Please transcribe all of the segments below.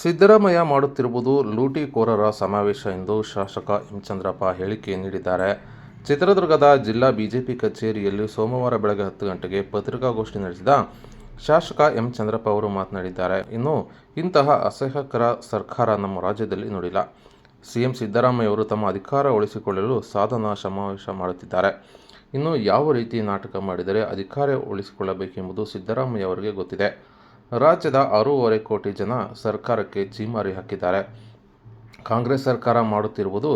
ಸಿದ್ದರಾಮಯ್ಯ ಮಾಡುತ್ತಿರುವುದು ಲೂಟಿಕೋರರ ಸಮಾವೇಶ ಎಂದು ಶಾಸಕ ಎಂ ಚಂದ್ರಪ್ಪ ಹೇಳಿಕೆ ನೀಡಿದ್ದಾರೆ. ಚಿತ್ರದುರ್ಗದ ಜಿಲ್ಲಾ ಬಿಜೆಪಿ ಕಚೇರಿಯಲ್ಲಿ ಸೋಮವಾರ ಬೆಳಗ್ಗೆ ಹತ್ತು ಗಂಟೆಗೆ ಪತ್ರಿಕಾಗೋಷ್ಠಿ ನಡೆಸಿದ ಶಾಸಕ ಎಂ ಚಂದ್ರಪ್ಪ ಅವರು ಮಾತನಾಡಿದ್ದಾರೆ. ಇನ್ನು ಇಂತಹ ಅಸಹ್ಯಕರ ಸರ್ಕಾರ ನಮ್ಮ ರಾಜ್ಯದಲ್ಲಿ ನೋಡಿಲ್ಲ. ಸಿಎಂ ಸಿದ್ದರಾಮಯ್ಯ ಅವರು ತಮ್ಮ ಅಧಿಕಾರ ಉಳಿಸಿಕೊಳ್ಳಲು ಸಾಧನ ಸಮಾವೇಶ ಮಾಡುತ್ತಿದ್ದಾರೆ. ಇನ್ನು ಯಾವ ರೀತಿ ನಾಟಕ ಮಾಡಿದರೆ ಅಧಿಕಾರ ಉಳಿಸಿಕೊಳ್ಳಬೇಕೆಂಬುದು ಸಿದ್ದರಾಮಯ್ಯ ಅವರಿಗೆ ಗೊತ್ತಿದೆ. ರಾಜ್ಯದ ಆರೂವರೆ ಕೋಟಿ ಜನ ಸರ್ಕಾರಕ್ಕೆ ಜೀಮಾರಿ ಹಾಕಿದ್ದಾರೆ. ಕಾಂಗ್ರೆಸ್ ಸರ್ಕಾರ ಮಾಡುತ್ತಿರುವುದು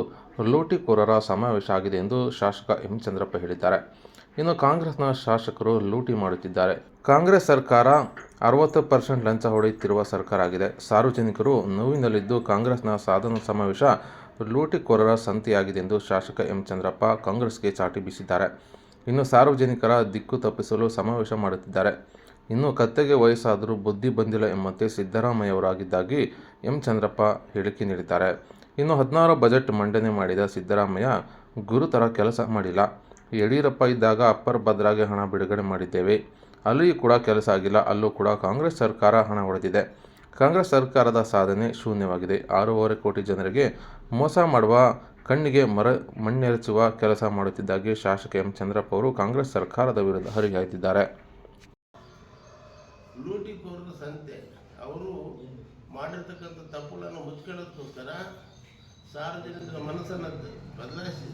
ಲೂಟಿಕೋರರ ಸಮಾವೇಶ ಆಗಿದೆ ಎಂದು ಶಾಸಕ ಎಂ ಚಂದ್ರಪ್ಪ ಹೇಳಿದ್ದಾರೆ. ಇನ್ನು ಕಾಂಗ್ರೆಸ್ನ ಶಾಸಕರು ಲೂಟಿ ಮಾಡುತ್ತಿದ್ದಾರೆ. ಕಾಂಗ್ರೆಸ್ ಸರ್ಕಾರ ಅರವತ್ತು ಪರ್ಸೆಂಟ್ ಲಂಚ ಹೊಡೆಯುತ್ತಿರುವ ಸರ್ಕಾರ ಆಗಿದೆ. ಸಾರ್ವಜನಿಕರು ನೋವಿನಲ್ಲಿದ್ದು ಕಾಂಗ್ರೆಸ್ನ ಸಾಧನ ಸಮಾವೇಶ ಲೂಟಿಕೋರರ ಸಂತೆಯಾಗಿದೆ ಎಂದು ಶಾಸಕ ಎಂ ಚಂದ್ರಪ್ಪ ಕಾಂಗ್ರೆಸ್ಗೆ ಚಾಟಿ ಬೀಸಿದ್ದಾರೆ. ಇನ್ನು ಸಾರ್ವಜನಿಕರ ದಿಕ್ಕು ತಪ್ಪಿಸಲು ಸಮಾವೇಶ ಮಾಡುತ್ತಿದ್ದಾರೆ. ಇನ್ನು ಕತ್ತೆಗೆ ವಯಸ್ಸಾದರೂ ಬುದ್ಧಿ ಬಂದಿಲ್ಲ ಎಂಬಂತೆ ಸಿದ್ದರಾಮಯ್ಯವರಾಗಿದ್ದಾಗಿ ಎಂ ಚಂದ್ರಪ್ಪ ಹೇಳಿಕೆ ನೀಡಿದ್ದಾರೆ. ಇನ್ನು ಹದಿನಾರು ಬಜೆಟ್ ಮಂಡನೆ ಮಾಡಿದ ಸಿದ್ದರಾಮಯ್ಯ ಗುರುತರ ಕೆಲಸ ಮಾಡಿಲ್ಲ. ಯಡಿಯೂರಪ್ಪ ಇದ್ದಾಗ ಅಪ್ಪರ್ ಭದ್ರಾಗೆ ಹಣ ಬಿಡುಗಡೆ ಮಾಡಿದ್ದೇವೆ. ಅಲ್ಲಿಯೂ ಕೂಡ ಕೆಲಸ ಆಗಿಲ್ಲ. ಅಲ್ಲೂ ಕೂಡ ಕಾಂಗ್ರೆಸ್ ಸರ್ಕಾರ ಹಣ ಹೊಡೆದಿದೆ ಕಾಂಗ್ರೆಸ್ ಸರ್ಕಾರದ ಸಾಧನೆ ಶೂನ್ಯವಾಗಿದೆ. ಆರೂವರೆ ಕೋಟಿ ಜನರಿಗೆ ಮೋಸ ಮಾಡುವ, ಕಣ್ಣಿಗೆ ಮರ ಮಣ್ಣೆರಚುವ ಕೆಲಸ ಮಾಡುತ್ತಿದ್ದಾಗಿ ಶಾಸಕ ಎಂ ಚಂದ್ರಪ್ಪ ಅವರು ಕಾಂಗ್ರೆಸ್ ಸರ್ಕಾರದ ವಿರುದ್ಧ ಹರಿಹಾಯ್ದಿದ್ದಾರೆ. ಲೂಟಿಕೋರರ ಸಂತೆ. ಅವರು ಮಾಡಿರ್ತಕ್ಕಂಥ ತಪ್ಪುಗಳನ್ನು ಮುಚ್ಕೊಳ್ಳೋದಕ್ಕೋಸ್ಕರ ಸಾರ್ವಜನಿಕರ ಮನಸ್ಸನ್ನು ಬದಲಾಯಿಸಿ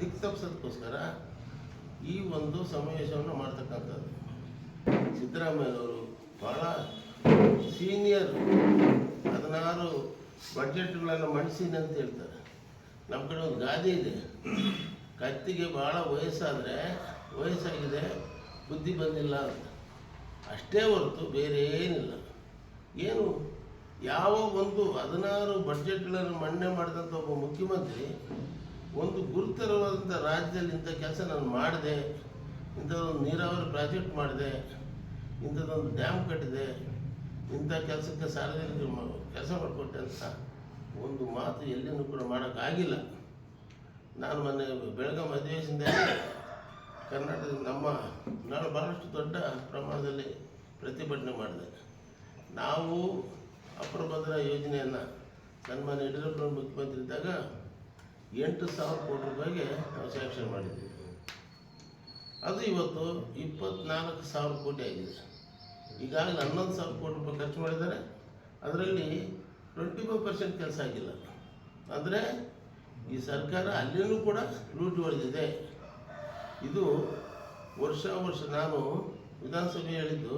ದಿಕ್ಕು ತಪ್ಪಿಸೋದಕ್ಕೋಸ್ಕರ ಈ ಒಂದು ಸಮಾವೇಶವನ್ನು ಮಾಡ್ತಕ್ಕಂಥದ್ದು. ಸಿದ್ದರಾಮಯ್ಯನವರು ಭಾಳ ಸೀನಿಯರ್ ಹದಿನಾರು ಬಡ್ಜೆಟ್ಗಳನ್ನು ಮಂಡಿಸಿದೆ ಅಂತ ಹೇಳ್ತಾರೆ. ನಮ್ಮ ಕಡೆ ಒಂದು ಗಾದೆ ಇದೆ. ಕತ್ತಿಗೆ ಭಾಳ ವಯಸ್ಸಾದರೆ ವಯಸ್ಸಾಗಿದೆ, ಬುದ್ಧಿ ಬಂದಿಲ್ಲ ಅಂತ. ಅಷ್ಟೇ ಹೊರತು ಬೇರೆ ಏನಿಲ್ಲ. ಏನು? ಯಾವ ಒಂದು ಹದಿನಾರು ಬಡ್ಜೆಟ್ಗಳನ್ನು ಮಂಡನೆ ಮಾಡಿದಂಥ ಒಬ್ಬ ಮುಖ್ಯಮಂತ್ರಿ ಒಂದು ಗುರುತರವಾದಂಥ ರಾಜ್ಯದಲ್ಲಿ ಇಂಥ ಕೆಲಸ ನಾನು ಮಾಡಿದೆ, ಇಂಥದ್ದೊಂದು ನೀರಾವರಿ ಪ್ರಾಜೆಕ್ಟ್ ಮಾಡಿದೆ, ಇಂಥದ್ದೊಂದು ಡ್ಯಾಮ್ ಕಟ್ಟಿದೆ, ಇಂಥ ಕೆಲಸಕ್ಕೆ ಸಾರ್ವಜನಿಕರು ಕೆಲಸ ಮಾಡಿಕೊಟ್ಟೆ ಅಂತ ಒಂದು ಮಾತು ಎಲ್ಲಿನೂ ಕೂಡ ಮಾಡೋಕ್ಕಾಗಿಲ್ಲ. ನಾನು ಮೊನ್ನೆ ಬೆಳಗಾಂ ಅಧಿವೇಶನದಲ್ಲಿ ಕರ್ನಾಟಕದ ನಮ್ಮ ನಾನು ಭಾಳಷ್ಟು ದೊಡ್ಡ ಪ್ರಮಾಣದಲ್ಲಿ ಪ್ರತಿಭಟನೆ ಮಾಡಿದೆ. ನಾವು ಅಪ್ರಭದ್ರ ಯೋಜನೆಯನ್ನು ಸನ್ಮಾನ್ಯ ಯಡಿಯೂರಪ್ಪ ಮುಖ್ಯಮಂತ್ರಿ ಇದ್ದಾಗ ಎಂಟು ಸಾವಿರ ಕೋಟಿ ರೂಪಾಯಿಗೆ ನಾವು ಸ್ಯಾಂಕ್ಷನ್ ಮಾಡಿದ್ವಿ. ಅದು ಇವತ್ತು ಇಪ್ಪತ್ನಾಲ್ಕು ಸಾವಿರ ಕೋಟಿ ಆಗಿದೆ. ಈಗಾಗಲೇ ಹನ್ನೊಂದು ಸಾವಿರ ಕೋಟಿ ರೂಪಾಯಿ ಖರ್ಚು ಮಾಡಿದ್ದಾರೆ. ಅದರಲ್ಲಿ ಟ್ವೆಂಟಿ ಫೈವ್ ಪರ್ಸೆಂಟ್ ಕೆಲಸ ಆಗಿಲ್ಲ. ಅಂದರೆ ಈ ಸರ್ಕಾರ ಅಲ್ಲಿಯೂ ಕೂಡ ಲೂಟಿ ಹೊಡೆದಿದೆ. ಇದು ವರ್ಷ ವರ್ಷ ನಾನು ವಿಧಾನಸಭೆ ಹೇಳಿದ್ದು,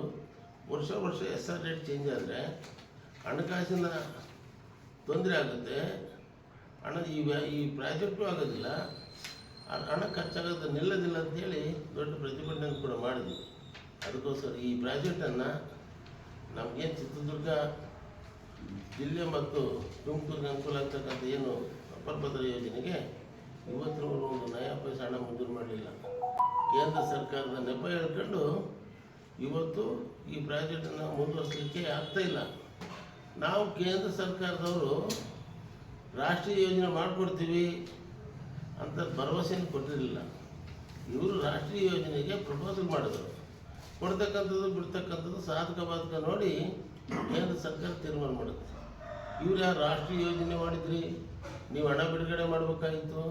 ವರ್ಷ ವರ್ಷ ಎಸ್ ಆರ್ ರೇಟ್ ಚೇಂಜ್ ಆದರೆ ಹಣಕಾಸಿನ ತೊಂದರೆ ಆಗುತ್ತೆ. ಹಣ ಈ ಈ ಪ್ರಾಜೆಕ್ಟು ಆಗೋದಿಲ್ಲ. ಹಣ ಖರ್ಚಾಗೋದು ನಿಲ್ಲೋದಿಲ್ಲ ಅಂತೇಳಿ ದೊಡ್ಡ ಪ್ರತಿಭಟನೆ ಕೂಡ ಮಾಡಿದ್ವಿ. ಅದಕ್ಕೋಸ್ಕರ ಈ ಪ್ರಾಜೆಕ್ಟನ್ನು ನಮಗೇನು ಚಿತ್ರದುರ್ಗ ಜಿಲ್ಲೆ ಮತ್ತು ತುಮಕೂರಿಗೆ ಅನುಕೂಲ ಆಗ್ತಕ್ಕಂಥ ಏನು ಅಪರ್ಪತ್ರ ಯೋಜನೆಗೆ ಇವತ್ತಿನವರು ಒಂದು ನಯ ಪೈಸೆ ಮಾಡಲಿಲ್ಲ ಕೇಂದ್ರ ಸರ್ಕಾರದ ನೆಪ ಹೇಳ್ಕೊಂಡು ಇವತ್ತು ಈ ಪ್ರಾಜೆಕ್ಟನ್ನು ಮುಂದುವರಿಸಲಿಕ್ಕೆ ಇಲ್ಲ. ನಾವು ಕೇಂದ್ರ ಸರ್ಕಾರದವರು ರಾಷ್ಟ್ರೀಯ ಯೋಜನೆ ಮಾಡಿಕೊಡ್ತೀವಿ ಅಂತ ಭರವಸೆಯನ್ನು ಕೊಟ್ಟಿರಲಿಲ್ಲ. ಇವರು ರಾಷ್ಟ್ರೀಯ ಯೋಜನೆಗೆ ಪ್ರಪೋಸಲ್ ಮಾಡಿದರು. ಕೊಡ್ತಕ್ಕಂಥದ್ದು, ಬಿಡ್ತಕ್ಕಂಥದ್ದು, ಸಾಧಕ ಬಾಧಕ ನೋಡಿ ಕೇಂದ್ರ ಸರ್ಕಾರ ತೀರ್ಮಾನ ಮಾಡುತ್ತೆ. ಇವ್ರು ಯಾರು ರಾಷ್ಟ್ರೀಯ ಯೋಜನೆ ಮಾಡಿದ್ರಿ? ನೀವು ಹಣ ಬಿಡುಗಡೆ ಮಾಡಬೇಕಾಗಿತ್ತು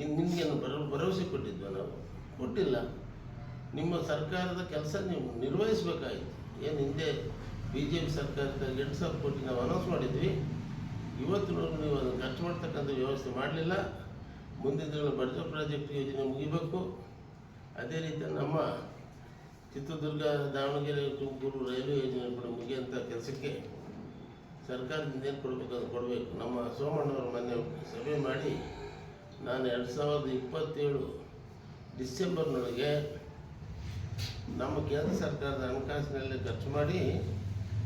ಇನ್ನು ನಿಮಗೇನು ಭರ, ಭರವಸೆ ಕೊಟ್ಟಿದ್ವಿ ನಾವು? ಕೊಟ್ಟಿಲ್ಲ. ನಿಮ್ಮ ಸರ್ಕಾರದ ಕೆಲಸ ನೀವು ನಿರ್ವಹಿಸಬೇಕಾಗಿತ್ತು ಏನು ಹಿಂದೆ ಬಿ ಜೆ ಪಿ ಸರ್ಕಾರದ ಎಂಟು ಸಾವಿರ ಕೋಟಿ ನಾವು ಅನೌನ್ಸ್ ಮಾಡಿದ್ವಿ. ಇವತ್ತಿನವರೆಗೂ ನೀವು ಅದನ್ನು ಖರ್ಚು ಮಾಡ್ತಕ್ಕಂಥ ವ್ಯವಸ್ಥೆ ಮಾಡಲಿಲ್ಲ. ಮುಂದಿನ ದಿನಗಳ ಬಡ್ಜೆಟ್ ಪ್ರಾಜೆಕ್ಟ್ ಯೋಜನೆ ಮುಗಿಬೇಕು. ಅದೇ ರೀತಿ ನಮ್ಮ ಚಿತ್ರದುರ್ಗ, ದಾವಣಗೆರೆ, ತುಮಕೂರು ರೈಲ್ವೆ ಯೋಜನೆ ಕೂಡ ಮುಗಿಯಂಥ ಕೆಲಸಕ್ಕೆ ಸರ್ಕಾರದಿಂದ ಏನು ಕೊಡಬೇಕು ಅದು ಕೊಡಬೇಕು. ನಮ್ಮ ಸೋಮಣ್ಣವರು ಮೊನ್ನೆ ಸಭೆ ಮಾಡಿ ನಾನು ಎರಡು ಸಾವಿರದ ಇಪ್ಪತ್ತೇಳು ಡಿಸೆಂಬರ್ನೊಳಗೆ ನಮ್ಮ ಕೇಂದ್ರ ಸರ್ಕಾರದ ಹಣಕಾಸಿನಲ್ಲಿ ಖರ್ಚು ಮಾಡಿ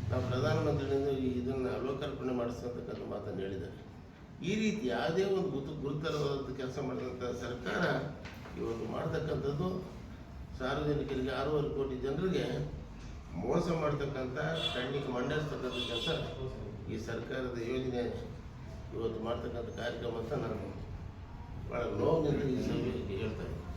ನಾವು ಪ್ರಧಾನಮಂತ್ರಿಯಿಂದ ಇದನ್ನು ಲೋಕಾರ್ಪಣೆ ಮಾಡಿಸ್ತಕ್ಕಂಥ ಮಾತನ್ನು ಹೇಳಿದ್ದಾರೆ. ಈ ರೀತಿ ಯಾವುದೇ ಒಂದು ಗುರು ಗುರುತರವಾದ ಕೆಲಸ ಮಾಡಿದಂಥ ಸರ್ಕಾರ ಇವತ್ತು ಮಾಡ್ತಕ್ಕಂಥದ್ದು ಸಾರ್ವಜನಿಕರಿಗೆ ಆರೂವರೆ ಕೋಟಿ ಜನರಿಗೆ ಮೋಸ ಮಾಡ್ತಕ್ಕಂಥ ಕಣ್ಣಿಗೆ ಮಂಡಿಸ್ತಕ್ಕಂಥ ಕೆಲಸ ಈ ಸರ್ಕಾರದ ಯೋಜನೆ ಇವತ್ತು ಮಾಡ್ತಕ್ಕಂಥ ಕಾರ್ಯಕ್ರಮ ಅಂತ ನಾನು ಭಾಳ ನೋವಿನಿಂದ ಈ ಸಭೆಗೆ ಹೇಳ್ತಾ ಇದ್ದೀನಿ